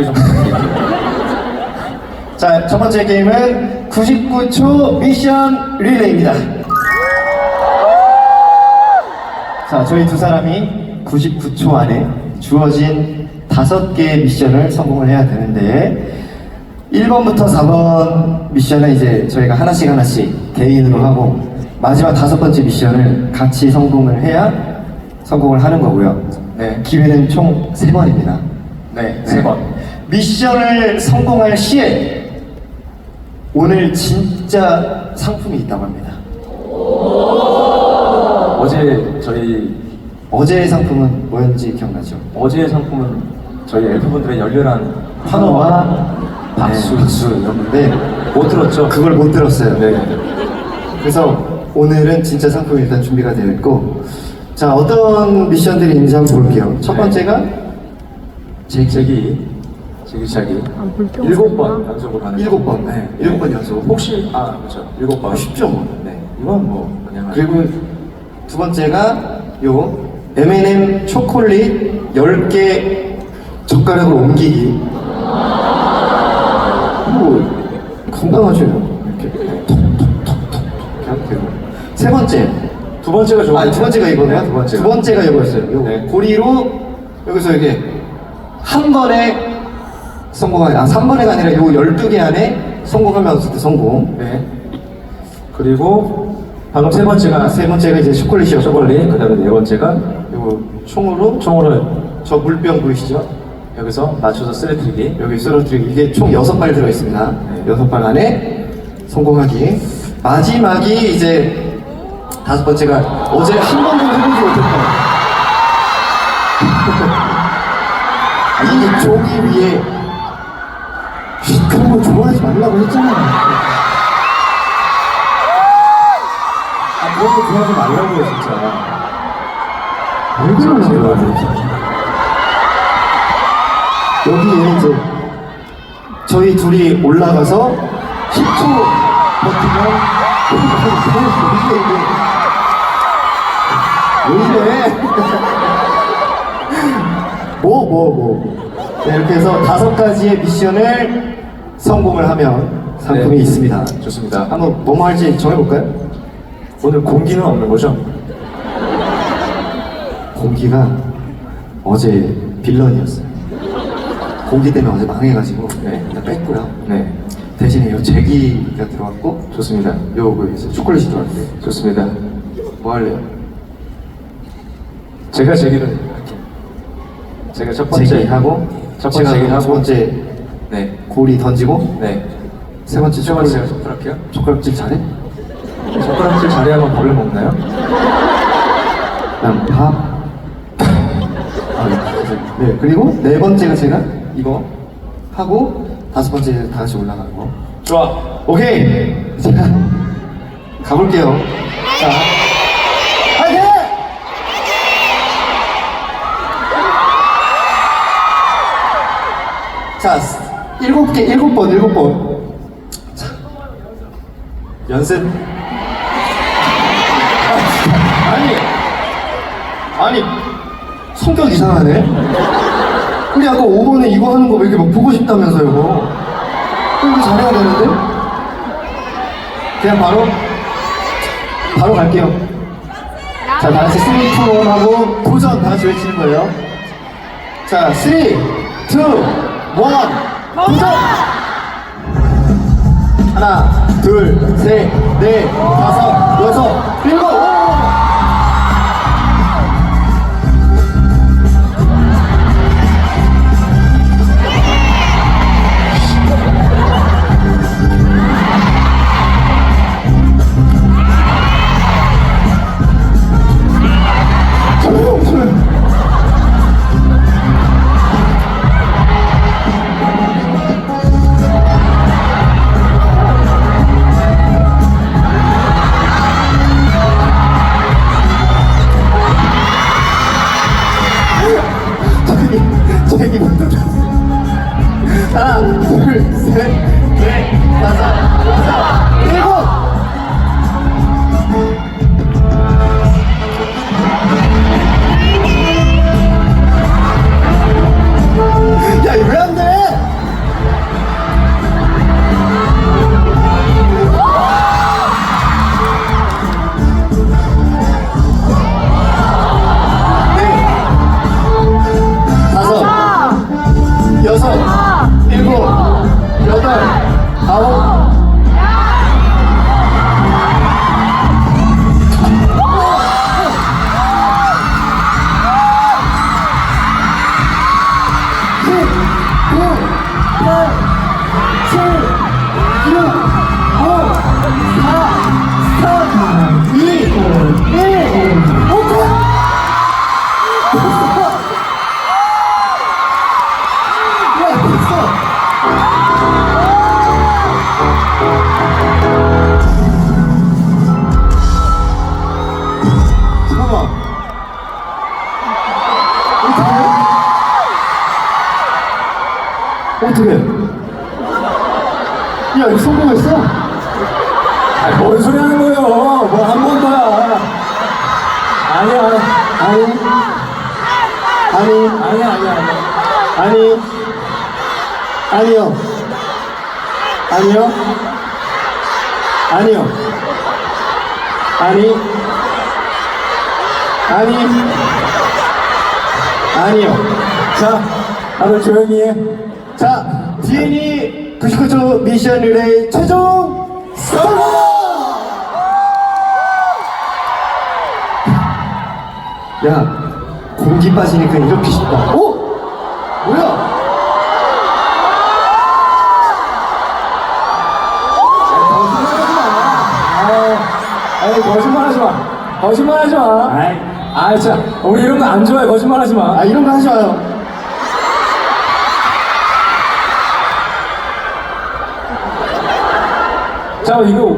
소개 좀 부탁드릴게요. 자, 첫 번째 게임은 99초 미션 릴레이입니다. 자, 저희 두 사람이 99초 안에 주어진 다섯 개의 미션을 성공을 해야 되는데 1번부터 4번 미션은 이제 저희가 하나씩 하나씩 개인으로 하고 마지막 다섯 번째 미션을 같이 성공을 해야 성공을 하는 거고요. 네, 기회는 총 세번입니다 네, 세 번. 미션을 성공할 시에 오늘 진짜 상품이 있다고 합니다. 어제 저희 어제의 상품은 뭐였는지 기억나죠? 어제의 상품은 저희 엘프분들의 열렬한 환호와 박수. 네, 박수였는데 못 들었죠? 그걸 못 들었어요. 네. 그래서 오늘은 진짜 상품이 일단 준비가 되어 있고 자 어떤 미션들이 있는지 한번 볼게요. 첫 네. 번째가 제기 제기 제기 시작이. 아, 물병 일곱 번. 연속으로 하는 일곱 거. 번, 네, 일곱 번 연속. 혹시 아 그렇죠. 일곱 번. 쉽죠 뭐. 네. 이건 뭐 그냥 그리고 두 번째가 요 M&M 초콜릿 10개 젓가락으로 옮기기. 뭐 건강하죠 이렇게 톡톡톡톡 이렇게 하면 되고 세 번째. 두 번째가 좋은 아니 두 번째가 이거네요? 두 번째가. 두 번째가 이거였어요. 요 네. 고리로 여기서 이게 한 번에 성공하게 아 3번에가 아니라 요 12개 안에 성공하면 어쨌든 성공 네 그리고 방금 세 번째가 세 번째가 이제 초콜릿이었고 초콜릿 그 다음에 네 번째가 요 총으로 총으로 저 물병 보이시죠? 여기서 맞춰서 쓰러뜨리기 여기 쓰러뜨리기 이게 총 여섯 발 들어있습니다. 네. 여섯 발 안에 성공하기. 마지막이 이제 다섯 번째가 어제 한 번도 해보지 못했던 이 종이 위에 거 좋아하지 말라고 했잖아. 아 그런 거 좋아하지 말라고요 진짜 왜 그러냐고. 여기에 이제 저희 둘이 올라가서 10초 버티면 왜 이래? 뭐, 뭐, 뭐. 네, 이렇게 해서 다섯 가지의 미션을 성공을 하면 상품이 네. 있습니다. 좋습니다 한번 뭐뭐 할지 정해볼까요? 오늘 공기는 없는 거죠? 공기가 어제 빌런이었어요. 공기 때문에 어제 망해가지고 네. 일단 뺐고요. 네 대신에 요 제기가 들어왔고 좋습니다 요거 이제 초콜릿이 들어왔어요. 좋습니다 뭐 할래요? 제가 제기를 할게요 제가 첫 번째 제기하고 첫 번째 제기하고 두 번째 네 고리 던지고 네. 세 번째 첫 번째 제가 손가락해요 젓가락질 잘해? 손가락질 잘해야만 벌을 먹나요? 난 밥. 아, 네. 네 그리고 네 번째가 제가 이거 하고 다섯 번째 다 같이 올라가는 거. 좋아 오케이 제가 가볼게요. 자, 화이팅! 자, 일곱 개, 일곱 번, 일곱 번. 자, 연습. 아, 아니, 아니, 성격 이상하네. 우리 아까 5번에 이거 하는 거 왜 이렇게 막 보고 싶다면서요, 이거. 이거 잘해야 되는데? 그냥 바로, 바로 갈게요. 자, 다 같이 3, 2, 1 하고 도전 다 같이 외치는 거예요. 자, 3, 2, 1, 도전! 하나, 둘, 셋, 넷, 다섯, 여섯, 일곱! 어떻게? 야, 이거 성공했어? 아니, 뭔 소리 하는 거예요? 뭐 한번 더야. 아니야, 아니, 아니, 아니야, 아니야, 아니야. 아니, 아니요, 아니요, 아니요, 아니, 아니, 아니요. 자, 다들 조용히 해. 자, 디엔이 99조 미션 릴레이 최종 성공! 야, 공기 빠지니까 이렇게 쉽다. 오! 뭐야? 아이, 거짓말 하지 마. 거짓말 하지 마. 아이, 아, 자, 우리 이런 거 안 좋아해. 거짓말 하지 마. 아, 이런 거 하지 마요. 자, 이거,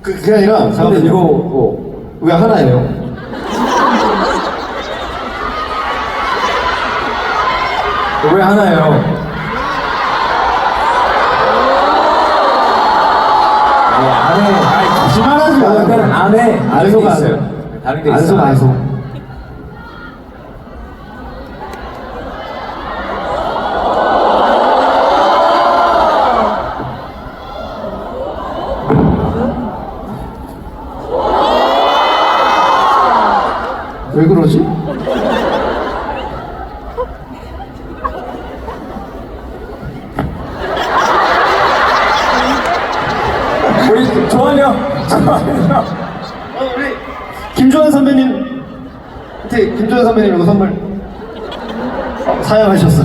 그, 그게 아니라, 근데 잠깐만요. 이거, 뭐, 왜 하나예요? 왜 하나예요? 아니, 안 해. 아이, 거짓말하지 마. 일단은 안 해. 다른 게 안소가 있어요. 다른 게 안소, 있어요. 안소. 왜 그러지? 조한영, 조한영. 어, 우리 김조한 선배님, 한테 김조한 선배님 이거 선물 어, 사양하셨어.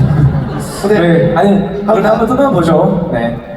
근데 네, 아니, 그럼 한번 뜯어보죠. 네.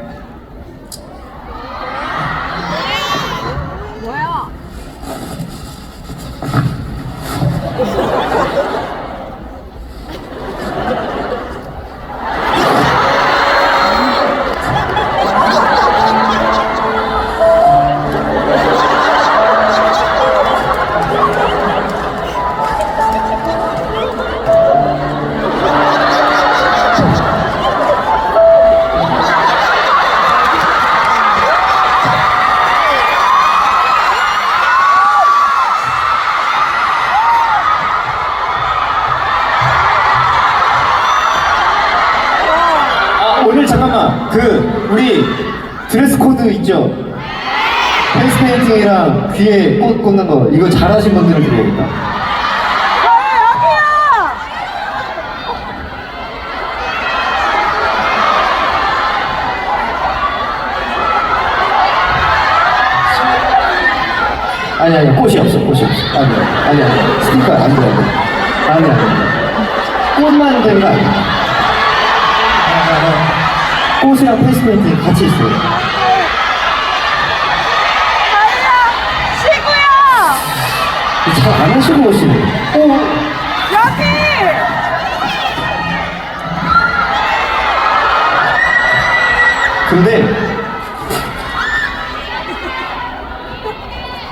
코드 있죠? 페이스 페인팅이랑 귀에 꽃 꽂는 거 이거 잘하신 분들은 드려야겠다. 아니 아니 꽃이 없어 꽃이 없어 아니 아니 아니 스티커 안 돼, 안 돼. 아니 아니 꽃만 되는 거 아니야 꽃이랑 페이스 페인팅 같이 있어요 안 하시고 오시네 오 여기! 근데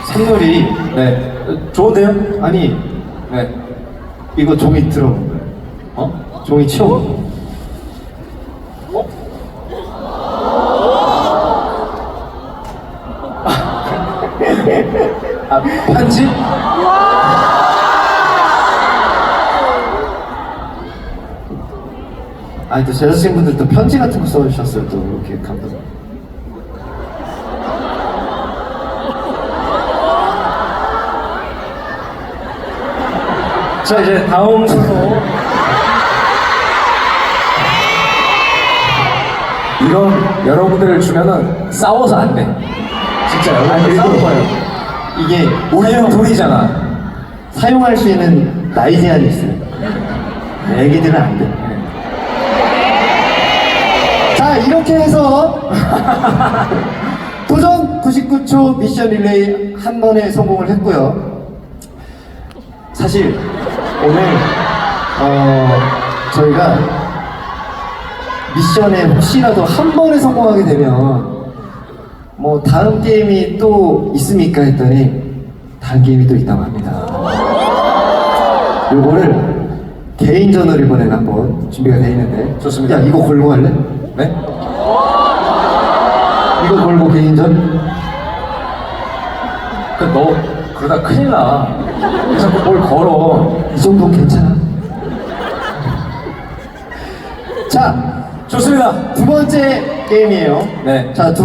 선물이 네. 어, 좋은데요? 아니 네. 이거 종이 들어 어? 종이 치워 아, 편지? 아니 또 제자친구들 또 편지 같은 거 써주셨어요 또 이렇게 감동 자, 이제 다음 순서. 이건 여러분들 주면은 싸워서 안 돼. 진짜 여러분들 그리고 싸울 거예요. 이게 우리는 둘이잖아. 사용할 수 있는 나이 제한이 있어요 애기들은 안돼 자 이렇게 해서 도전 99초 미션 릴레이 한 번에 성공을 했고요. 사실 오늘 어, 저희가 미션에 혹시라도 한 번에 성공하게 되면 뭐 다음 게임이 또 있습니까 했더니 다음 게임이 또 있다고 합니다. 요거를 개인전을 이번에는 한번 준비가 돼 있는데 좋습니다. 야 이거 걸고 할래? 네? 이거 걸고 개인전? 그너 그러다 큰일 나. 자꾸 뭘 걸어. 이 정도 괜찮아? 자, 좋습니다. 두 번째 게임이에요. 네. 자, 두